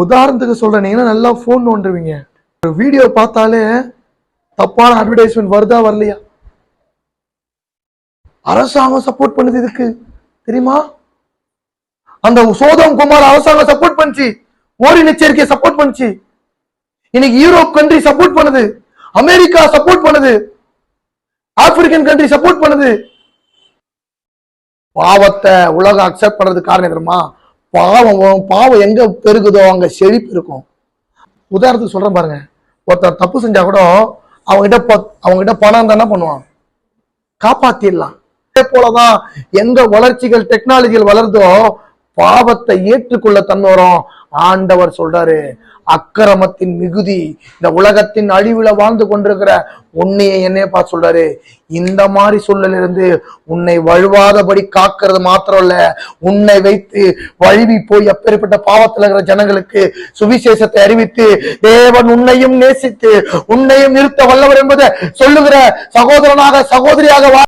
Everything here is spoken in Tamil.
உதாரணத்துக்கு சொல்றேன் நல்லா ஃபோன் நோண்டுவீங்க. ஒரு வீடியோ பார்த்தாலே தப்பான அட்வர்டைஸ்மெண்ட் வருதா வரலையா? அரசாங்கம் சப்போர்ட் பண்ணுது இதுக்கு தெரியுமா? அந்த சோதம் குமார் அரசாங்கம் சப்போர்ட் பண்ணுச்சு ஓரின் எச்சரிக்கை சப்போர்ட் பண்ணுச்சு. இன்னைக்கு யூரோப் கண்ட்ரி சப்போர்ட் பண்ணுது அமெரிக்கா சப்போர்ட் பண்ணுது ஆப்பிரிக்கன் கண்ட்ரி சப்போர்ட் பண்ணுது. பாவத்தை உலகம் அக்செப்ட் பண்றது காரணம் தெரியுமா? பாவம் பாவம் எங்க பெருகுதோ அங்க செழிப்பு இருக்கும். உதாரணத்துக்கு சொல்றேன் பாருங்க. ஒருத்தர் தப்பு செஞ்சா கூட அவங்ககிட்ட அவங்ககிட்ட பணம் இருந்தா என்ன பண்ணுவான்? காப்பாத்திடலாம். அதே போலதான் எங்க வளர்ச்சிகள் டெக்னாலஜிகள் வளருதோ பாவத்தை ஏற்றுக்கொள்ள தன்னோரும் ஆண்டவர் சொல்றாரு அக்கிரமத்தின் மிகுதி இந்த உலகத்தின் அழிவுல வாழ்ந்து கொண்டிருக்கிற உன்னைய என்னைய பார்த்து சொல்றாரு இந்த மாதிரி சூழலில் இருந்து உன்னை வழுவாதபடி காக்கிறது மாத்திரம் இல்ல உன்னை வைத்து வழுவி போய் அப்பேற்பட்ட பாவத்தில் இருக்கிற ஜனங்களுக்கு சுவிசேஷத்தை அறிவித்து தேவன் உன்னையும் நேசித்து உன்னையும் நிறுத்த வல்லவர் என்பதை சொல்லுகிற சகோதரனாக சகோதரியாக வா